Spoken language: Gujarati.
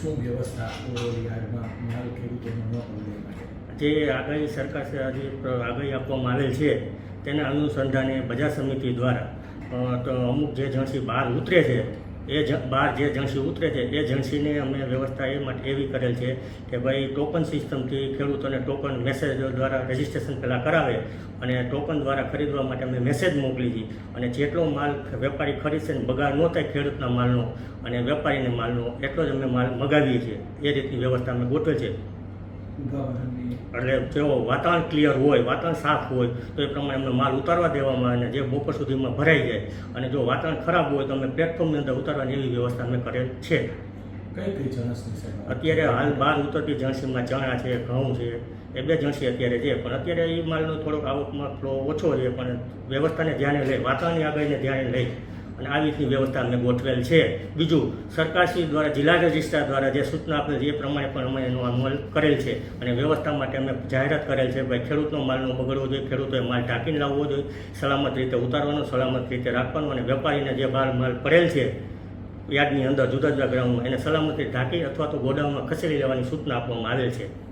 શું વ્યવસ્થા ઓવરઓલ યાર્ડમાં માલ ખેડૂતોને ન માટે જે આગાહી સરકાર જે આગાહી આપવામાં આવેલ છે, તેના અનુસંધાને બજાર સમિતિ દ્વારા તો અમુક જે જણસી બહાર ઉતરે છે એ જ બહાર જે જણસી ઉતરે છે, એ જણસીની અમે વ્યવસ્થા એ માટે એવી કરેલ છે કે ભાઈ ટોકન સિસ્ટમથી ખેડૂતોને ટોકન મેસેજ દ્વારા રજિસ્ટ્રેશન પહેલાં કરાવે અને ટોકન દ્વારા ખરીદવા માટે અમે મેસેજ મોકલી છીએ અને જેટલો માલ વેપારી ખરીદશે ને બગાડ ન થાય ખેડૂતના માલનો અને વેપારીને માલનો, એટલો જ અમે માલ મગાવીએ છીએ. એ રીતની વ્યવસ્થા અમે ગોઠવે છે. એટલે જો વાતાવરણ ક્લિયર હોય વાતાવરણ સાફ હોય તો એ પ્રમાણે એમને માલ ઉતારવા દેવામાં આવે અને જે બપોર સુધીમાં ભરાઈ જાય. અને જો વાતાવરણ ખરાબ હોય તો અમે પ્લેટફોર્મની અંદર ઉતારવાની એવી વ્યવસ્થા અમે કરેલ છે. કઈ કઈ સાહેબ? અત્યારે હાલ બહાર ઉતરતી જણસીમાં ચણા છે ઘઉં છે એ બે જણસી અત્યારે છે. પણ અત્યારે એ માલનો થોડોક આવકમાં ફ્લો ઓછો છે પણ વ્યવસ્થાને ધ્યાને લઈ વાતાવરણની આગાહીને ધ્યાને લઈ. અને આવી રીતની વ્યવસ્થા અમને ગોઠવેલ છે. બીજું, સરકારશ્રી દ્વારા, જિલ્લા રજિસ્ટ્રાર દ્વારા જે સૂચના આપેલ છે, એ પ્રમાણે પણ અમે એનો અમલ કરેલ છે. અને વ્યવસ્થા માટે અમે જાહેરાત કરેલ છે ભાઈ ખેડૂતનો માલનો બગડવો જોઈએ, ખેડૂતોએ માલ ઢાંકીને લાવવો જોઈએ, સલામત રીતે ઉતારવાનો, સલામત રીતે રાખવાનો અને વેપારીને જે બહાર માલ પડેલ છે, યાર્ડની અંદર જુદા જુદા ગ્રાઉન્ડમાં, એને સલામતી ઢાંકી અથવા તો ગોડાઉનમાં ખસેડી લેવાની સૂચના આપવામાં આવેલ છે.